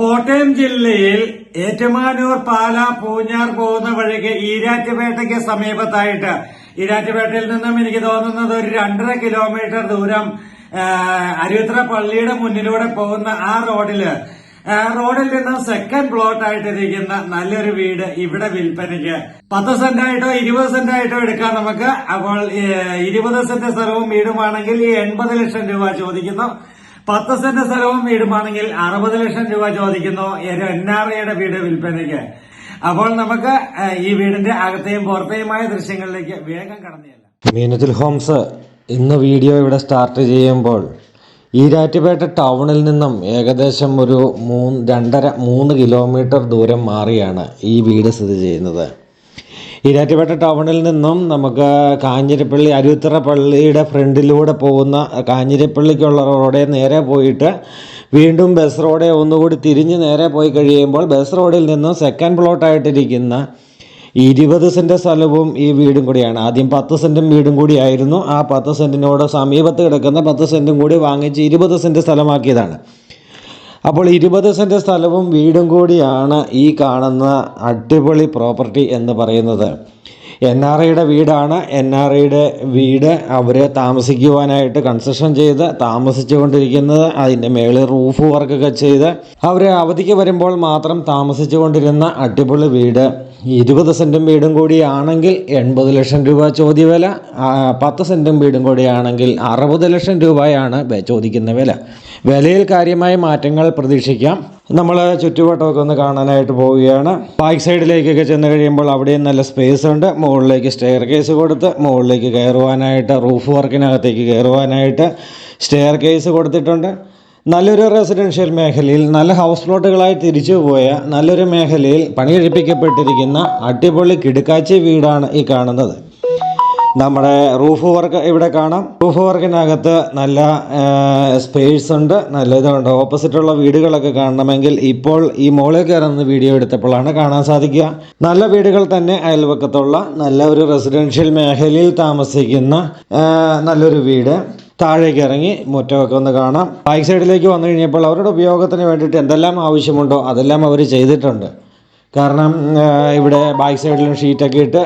കോട്ടയം ജില്ലയിൽ ഏറ്റുമാനൂർ പാല പൂഞ്ഞാർ പോകുന്ന വഴിക്ക് ഈരാറ്റുപേട്ടയ്ക്ക് സമീപത്തായിട്ട്. ഈരാറ്റുപേട്ടയിൽ നിന്നും എനിക്ക് തോന്നുന്നത് ഒരു രണ്ടര കിലോമീറ്റർ ദൂരം അരുത്ര പള്ളിയുടെ മുന്നിലൂടെ പോകുന്ന ആ റോഡിൽ. റോഡിൽ നിന്നും സെക്കൻഡ് പ്ലോട്ട് ആയിട്ടിരിക്കുന്ന നല്ലൊരു വീട് ഇവിടെ വിൽപ്പനയ്ക്ക്. പത്ത് സെന്റായിട്ടോ ഇരുപത് സെന്റായിട്ടോ എടുക്കാം നമുക്ക്. അപ്പോൾ ഇരുപത് സെന്റ് സ്ഥലവും വീടുമാണെങ്കിൽ എൺപത് ലക്ഷം രൂപ ചോദിക്കുന്നു. പത്ത് സെന്റ് സ്ഥലവും വീടുമാണെങ്കിൽ അറുപത് ലക്ഷം രൂപ ചോദിക്കുന്നു എൻ ആർ ഐയുടെ വീട് വിൽപ്പനയ്ക്ക്. അപ്പോൾ നമുക്ക് ഈ വീടിന്റെ അകത്തെയും പുറത്തെയുമായ ദൃശ്യങ്ങളിലേക്ക് വേഗം കടന്നു മീനത്തിൽ ഹോംസ് ഇന്ന് വീഡിയോ ഇവിടെ സ്റ്റാർട്ട് ചെയ്യുമ്പോൾ ഈരാറ്റുപേട്ട ടൗണിൽ നിന്നും ഏകദേശം ഒരു മൂന്ന് രണ്ടര മൂന്ന് കിലോമീറ്റർ ദൂരം മാറിയാണ് ഈ വീട് സ്ഥിതി ചെയ്യുന്നത്. ഈരാറ്റുപേട്ട ടൗണിൽ നിന്നും നമുക്ക് കാഞ്ഞിരപ്പള്ളി അരുത്തറ പള്ളിയുടെ ഫ്രണ്ടിലൂടെ പോകുന്ന കാഞ്ഞിരപ്പള്ളിക്കുള്ള റോഡെ നേരെ പോയിട്ട് വീണ്ടും ബസ് റോഡെ ഒന്നുകൂടി തിരിഞ്ഞ് നേരെ പോയി കഴിയുമ്പോൾ ബസ് റോഡിൽ നിന്നും സെക്കൻഡ് പ്ലോട്ടായിട്ടിരിക്കുന്ന ഇരുപത് സെന്റ് സ്ഥലവും ഈ വീടും കൂടിയാണ്. ആദ്യം പത്ത് സെന്റും വീടും കൂടിയായിരുന്നു ആ പത്ത് സെന്റിനോട് സമീപത്ത് കിടക്കുന്ന പത്ത് സെന്റും കൂടി വാങ്ങിച്ച് ഇരുപത് സെന്റ് സ്ഥലമാക്കിയതാണ്. അപ്പോൾ ഇരുപത് സെന്റ് സ്ഥലവും വീടും കൂടിയാണ് ഈ കാണുന്ന അടിപൊളി പ്രോപ്പർട്ടി എന്ന് പറയുന്നത്. എൻ ആർ ഐയുടെ വീടാണ്. എൻ ആർ ഐയുടെ വീട് അവർ താമസിക്കുവാനായിട്ട് കൺസ്ട്രക്ഷൻ ചെയ്ത് താമസിച്ചുകൊണ്ടിരിക്കുന്നത് അതിന്റെ മേളിൽ റൂഫ് വർക്കൊക്കെ ചെയ്ത് അവർ അവധിക്ക് വരുമ്പോൾ മാത്രം താമസിച്ചുകൊണ്ടിരുന്ന അടിപൊളി വീട്. ഇരുപത് സെന്റും വീടും കൂടിയാണെങ്കിൽ എൺപത് ലക്ഷം രൂപ ചോദ്യവില വില പത്ത് സെന്റും വീടും കൂടിയാണെങ്കിൽ അറുപത് ലക്ഷം രൂപയാണ് ചോദിക്കുന്ന വില. വിലയിൽ കാര്യമായ മാറ്റങ്ങൾ പ്രതീക്ഷിക്കാം. നമ്മൾ ചുറ്റുവട്ടമൊക്കെ ഒന്ന് കാണാനായിട്ട് പോവുകയാണ്. ബാക്ക് സൈഡിലേക്കൊക്കെ ചെന്ന് കഴിയുമ്പോൾ അവിടെയും നല്ല സ്പേസ് ഉണ്ട്. മുകളിലേക്ക് സ്റ്റെയർ കേസ് കൊടുത്ത് മുകളിലേക്ക് കയറുവാനായിട്ട് റൂഫ് വർക്കിനകത്തേക്ക് കയറുവാനായിട്ട് സ്റ്റെയർ കേസ് കൊടുത്തിട്ടുണ്ട്. നല്ലൊരു റെസിഡൻഷ്യൽ മേഖലയിൽ നല്ല ഹൗസ് പ്ലോട്ടുകളായി തിരിച്ചു പോയ നല്ലൊരു മേഖലയിൽ പണി കഴിപ്പിക്കപ്പെട്ടിരിക്കുന്ന അടിപൊളി കിടുക്കാച്ചി വീടാണ് ഈ കാണുന്നത്. നമ്മുടെ റൂഫ് വർക്ക് ഇവിടെ കാണാം. റൂഫ് വർക്കിനകത്ത് നല്ല സ്പേസ് ഉണ്ട്. നല്ല ഇതുണ്ട്. ഓപ്പോസിറ്റുള്ള വീടുകളൊക്കെ കാണണമെങ്കിൽ ഇപ്പോൾ ഈ മോളിൽ കയറുന്ന വീഡിയോ എടുത്തപ്പോഴാണ് കാണാൻ സാധിക്കുക. നല്ല വീടുകൾ തന്നെ അയൽവക്കത്തുള്ള നല്ല ഒരു റെസിഡൻഷ്യൽ മേഖലയിൽ താമസിക്കുന്ന നല്ലൊരു വീട്. താഴേക്ക് ഇറങ്ങി മുറ്റമൊക്കെ ഒന്ന് കാണാം. ബാക്ക് സൈഡിലേക്ക് വന്നു കഴിഞ്ഞപ്പോൾ അവരുടെ ഉപയോഗത്തിന് വേണ്ടിയിട്ട് എന്തെല്ലാം ആവശ്യമുണ്ടോ അതെല്ലാം അവർ ചെയ്തിട്ടുണ്ട്. കാരണം ഇവിടെ ബാക്ക് സൈഡിലും ഷീറ്റൊക്കെ ഇട്ട്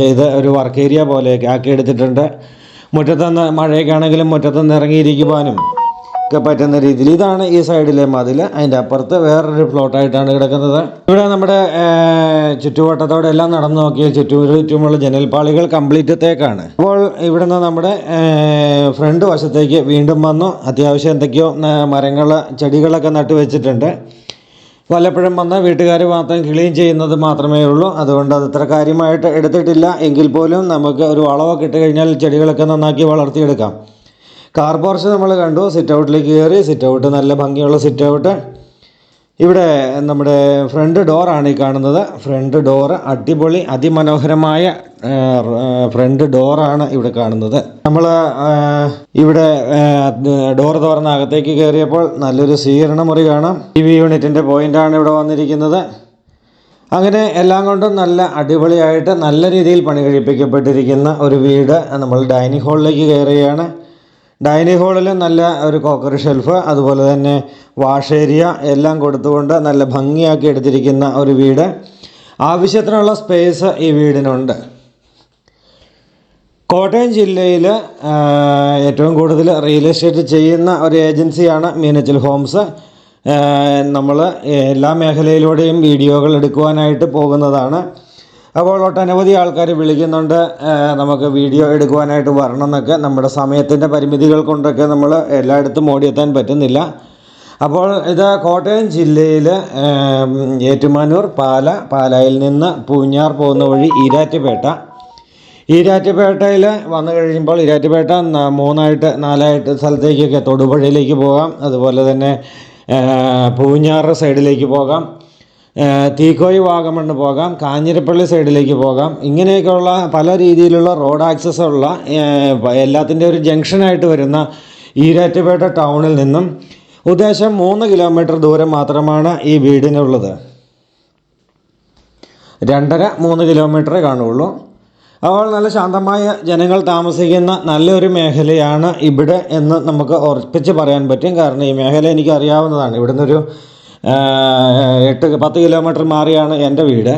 ചെയ്ത് ഒരു വർക്ക് ഏരിയ പോലെയൊക്കെ ആക്കി എടുത്തിട്ടുണ്ട് മുറ്റത്തുനിന്ന് മഴയൊക്കെ ആണെങ്കിലും മുറ്റത്തുനിന്ന് ഇറങ്ങിയിരിക്കുവാനും ഒക്കെ പറ്റുന്ന രീതിയിൽ ഇതാണ് ഈ സൈഡിലെ മതിൽ അതിന്റെ അപ്പുറത്ത് വേറൊരു പ്ലോട്ടായിട്ടാണ് കിടക്കുന്നത്. ഇവിടെ നമ്മുടെ ചുറ്റുവട്ടത്തോടെ എല്ലാം നടന്നു നോക്കിയ ചുറ്റും ചുറ്റുമുള്ള ജനൽപ്പാളികൾ കംപ്ലീറ്റ് തേക്കാണ് അപ്പോൾ ഇവിടുന്ന് നമ്മുടെ ഫ്രണ്ട് വശത്തേക്ക് വീണ്ടും വന്നു. അത്യാവശ്യം എന്തൊക്കെയോ മരങ്ങൾ ചെടികളൊക്കെ നട്ടു വെച്ചിട്ടുണ്ട് വല്ലപ്പോഴും വന്ന് വീട്ടുകാർ മാത്രം ക്ലീൻ ചെയ്യുന്നത് മാത്രമേ ഉള്ളൂ. അതുകൊണ്ട് അത് ഇത്ര കാര്യമായിട്ട് എടുത്തിട്ടില്ല. എങ്കിൽ പോലും നമുക്ക് ഒരു വളമൊക്കെ ഇട്ട് കഴിഞ്ഞാൽ ചെടികളൊക്കെ നന്നാക്കി വളർത്തിയെടുക്കാം. കാർ പോർച്ച് നമ്മൾ കണ്ടു. സിറ്റ് ഔട്ടിലേക്ക് കയറി സിറ്റ് ഔട്ട് നല്ല ഭംഗിയുള്ള സിറ്റ് ഔട്ട് ഇവിടെ നമ്മുടെ ഫ്രണ്ട് ഡോറാണ് ഈ കാണുന്നത്. ഫ്രണ്ട് ഡോറ് അടിപൊളി അതിമനോഹരമായ ഫ്രണ്ട് ഡോറാണ് ഇവിടെ കാണുന്നത്. നമ്മൾ ഇവിടെ ഡോർ തുറന്ന് അകത്തേക്ക് കയറിയപ്പോൾ നല്ലൊരു സ്വീകരണ മുറി കാണാം. ടി വി യൂണിറ്റിന്റെ പോയിന്റാണ് ഇവിടെ വന്നിരിക്കുന്നത്. അങ്ങനെ എല്ലാം കൊണ്ടും നല്ല അടിപൊളിയായിട്ട് നല്ല രീതിയിൽ പണി കഴിപ്പിക്കപ്പെട്ടിരിക്കുന്ന ഒരു വീട് നമ്മൾ ഡൈനിങ് ഹാളിലേക്ക് കയറുകയാണ്. ഡൈനിങ് ഹാളിൽ നല്ല ഒരു കോക്കറി ഷെൽഫ് അതുപോലെ തന്നെ വാഷ് ഏരിയ എല്ലാം കൊടുത്തുകൊണ്ട് നല്ല ഭംഗിയാക്കി എടുത്തിരിക്കുന്ന ഒരു വീട്. ആവശ്യത്തിനുള്ള സ്പേസ് ഈ വീടിനുണ്ട്. കോട്ടയം ജില്ലയിൽ ഏറ്റവും കൂടുതൽ റിയൽ എസ്റ്റേറ്റ് ചെയ്യുന്ന ഒരു ഏജൻസിയാണ് മീനച്ചിൽ ഹോംസ്. നമ്മൾ എല്ലാ മേഖലയിലൂടെയും വീഡിയോകൾ എടുക്കുവാനായിട്ട് പോകുന്നതാണ്. അപ്പോൾ ഒട്ടനവധി ആൾക്കാർ വിളിക്കുന്നുണ്ട്. നമുക്ക് വീഡിയോ എടുക്കുവാനായിട്ട് വരണം എന്നൊക്കെ. നമ്മുടെ സമയത്തിന്റെ പരിമിതികൾ കൊണ്ടൊക്കെ നമ്മൾ എല്ലായിടത്തും ഓടിയെത്താൻ പറ്റുന്നില്ല. അപ്പോൾ ഇത് കോട്ടയം ജില്ലയിൽ ഏറ്റുമാനൂർ പാല പാലായിൽ നിന്ന് പൂഞ്ഞാർ പോകുന്ന വഴി ഈരാറ്റുപേട്ട. ഈരാറ്റുപേട്ടയിൽ വന്നു കഴിയുമ്പോൾ ഈരാറ്റുപേട്ട മൂന്നായിട്ട് നാലായിട്ട് സ്ഥലത്തേക്കൊക്കെ തൊടുപുഴയിലേക്ക് പോകാം. അതുപോലെ തന്നെ പൂഞ്ഞാറ് സൈഡിലേക്ക് പോകാം. തീക്കോയി വാഗമണ്ണ് പോകാം കാഞ്ഞിരപ്പള്ളി സൈഡിലേക്ക് പോകാം. ഇങ്ങനെയൊക്കെയുള്ള പല രീതിയിലുള്ള റോഡ് ആക്സസ് ഉള്ള എല്ലാത്തിന്റെ ഒരു ജംഗ്ഷനായിട്ട് വരുന്ന ഈരാറ്റുപേട്ട ടൗണിൽ നിന്നും ഉദ്ദേശം മൂന്ന് കിലോമീറ്റർ ദൂരം മാത്രമാണ് ഈ വീടിനുള്ളത്. രണ്ടര മൂന്ന് കിലോമീറ്ററേ കാണുള്ളൂ. അപ്പോൾ നല്ല ശാന്തമായ ജനങ്ങൾ താമസിക്കുന്ന നല്ലൊരു മേഖലയാണ് ഇവിടെ എന്ന് നമുക്ക് ഉറപ്പിച്ച് പറയാൻ പറ്റും. കാരണം ഈ മേഖല എനിക്ക് അറിയാവുന്നതാണ് ഇവിടുന്ന് ഒരു എട്ട് പത്ത് കിലോമീറ്റർ മാറിയാണ് എന്റെ വീട്.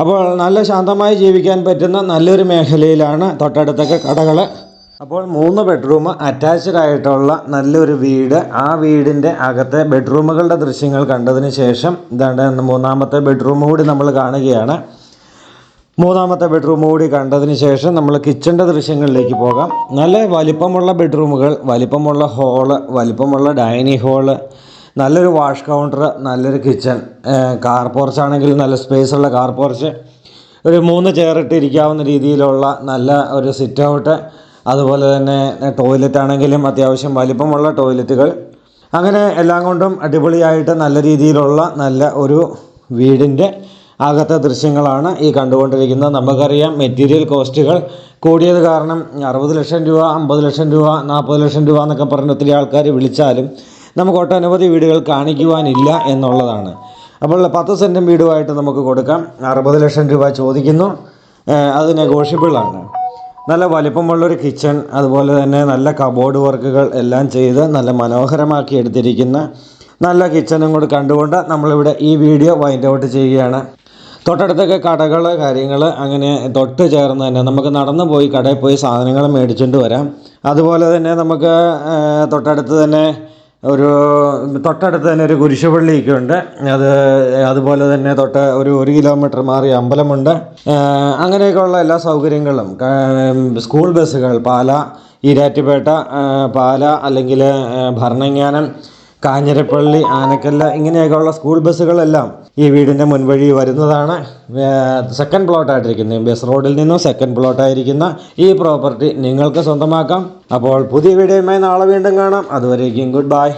അപ്പോൾ നല്ല ശാന്തമായി ജീവിക്കാൻ പറ്റുന്ന നല്ലൊരു മേഖലയിലാണ് തൊട്ടടുത്തൊക്കെ കടകൾ. അപ്പോൾ മൂന്ന് ബെഡ്റൂം അറ്റാച്ച്ഡ് ആയിട്ടുള്ള നല്ലൊരു വീട്. ആ വീടിന്റെ അകത്തെ ബെഡ്റൂമുകളുടെ ദൃശ്യങ്ങൾ കണ്ടതിന് ശേഷം ഇതാണ്ട് മൂന്നാമത്തെ ബെഡ്റൂം കൂടി നമ്മൾ കാണുകയാണ്. മൂന്നാമത്തെ ബെഡ്റൂം കൂടി കണ്ടതിന് ശേഷം നമ്മൾ കിച്ചന്റെ ദൃശ്യങ്ങളിലേക്ക് പോകാം. നല്ല വലിപ്പമുള്ള ബെഡ്റൂമുകൾ വലിപ്പമുള്ള ഹോൾ വലിപ്പമുള്ള ഡൈനിങ് ഹാൾ നല്ലൊരു വാഷ് കൗണ്ടർ നല്ലൊരു കിച്ചൺ കാർ പോർച്ച് ആണെങ്കിൽ നല്ല സ്പേസ് ഉള്ള കാർ പോർച്ച് ഒരു മൂന്ന് ചെയർ ഇട്ടിരിക്കാവുന്ന രീതിയിലുള്ള നല്ല ഒരു സിറ്റ് ഔട്ട് അതുപോലെ തന്നെ ടോയ്ലറ്റ് ആണെങ്കിലും അത്യാവശ്യം വലിപ്പമുള്ള ടോയ്ലറ്റുകൾ അങ്ങനെ എല്ലാം കൊണ്ടും അടിപൊളിയായിട്ട് നല്ല രീതിയിലുള്ള നല്ല ഒരു വീടിന്റെ അകത്തെ ദൃശ്യങ്ങളാണ് ഈ കണ്ടുകൊണ്ടിരിക്കുന്നത്. നമുക്കറിയാം മെറ്റീരിയൽ കോസ്റ്റുകൾ കൂടിയത് കാരണം അറുപത് ലക്ഷം രൂപ അമ്പത് ലക്ഷം രൂപ നാൽപ്പത് ലക്ഷം രൂപ എന്നൊക്കെ പറഞ്ഞ് ഒത്തിരി ആൾക്കാർ വിളിച്ചാലും നമുക്ക് ഒട്ടനവധി വീടുകൾ കാണിക്കുവാനില്ല എന്നുള്ളതാണ്. അപ്പോൾ പത്ത് സെന്റും വീടുമായിട്ട് നമുക്ക് കൊടുക്കാം. അറുപത് ലക്ഷം രൂപ ചോദിക്കുന്നു. അത് നെഗോഷ്യബിളാണ് നല്ല വലിപ്പമുള്ളൊരു കിച്ചൺ അതുപോലെ തന്നെ നല്ല കബോർഡ് വർക്കുകൾ എല്ലാം ചെയ്ത് നല്ല മനോഹരമാക്കി എടുത്തിരിക്കുന്ന നല്ല കിച്ചണും കൂടി കണ്ടുകൊണ്ട് നമ്മളിവിടെ ഈ വീഡിയോ വൈൻഡ് ഔട്ട് ചെയ്യുകയാണ്. തൊട്ടടുത്തൊക്കെ കടകൾ കാര്യങ്ങൾ അങ്ങനെ തൊട്ട് ചേർന്ന് തന്നെ നമുക്ക് നടന്നു പോയി കടയിൽ പോയി സാധനങ്ങൾ മേടിച്ചുകൊണ്ട് വരാം. അതുപോലെ തന്നെ നമുക്ക് തൊട്ടടുത്ത് തന്നെ ഒരു തൊട്ടടുത്ത് തന്നെ ഒരു കുരിശുപള്ളിയൊക്കെ ഉണ്ട്. അത് അതുപോലെ തന്നെ തൊട്ട് ഒരു ഒരു കിലോമീറ്റർ മാറി അമ്പലമുണ്ട്. അങ്ങനെയൊക്കെയുള്ള എല്ലാ സൗകര്യങ്ങളും. സ്കൂൾ ബസ്സുകൾ പാല ഈരാറ്റുപേട്ട പാല അല്ലെങ്കിൽ ഭരണങ്ങാനം കാഞ്ഞിരപ്പള്ളി ആനക്കല്ല ഇങ്ങനെയൊക്കെയുള്ള സ്കൂൾ ബസ്സുകളെല്ലാം ഈ വീടിന്റെ മുൻവഴി വരുന്നതാണ്. സെക്കൻഡ് പ്ലോട്ടായിട്ടിരിക്കുന്ന ബസ് റോഡിൽ നിന്നും സെക്കൻഡ് പ്ലോട്ടായിരിക്കുന്ന ഈ പ്രോപ്പർട്ടി നിങ്ങൾക്ക് സ്വന്തമാക്കാം. അപ്പോൾ പുതിയ വീഡിയോയുമായി നാളെ വീണ്ടും കാണാം. അതുവരേക്കും ഗുഡ് ബൈ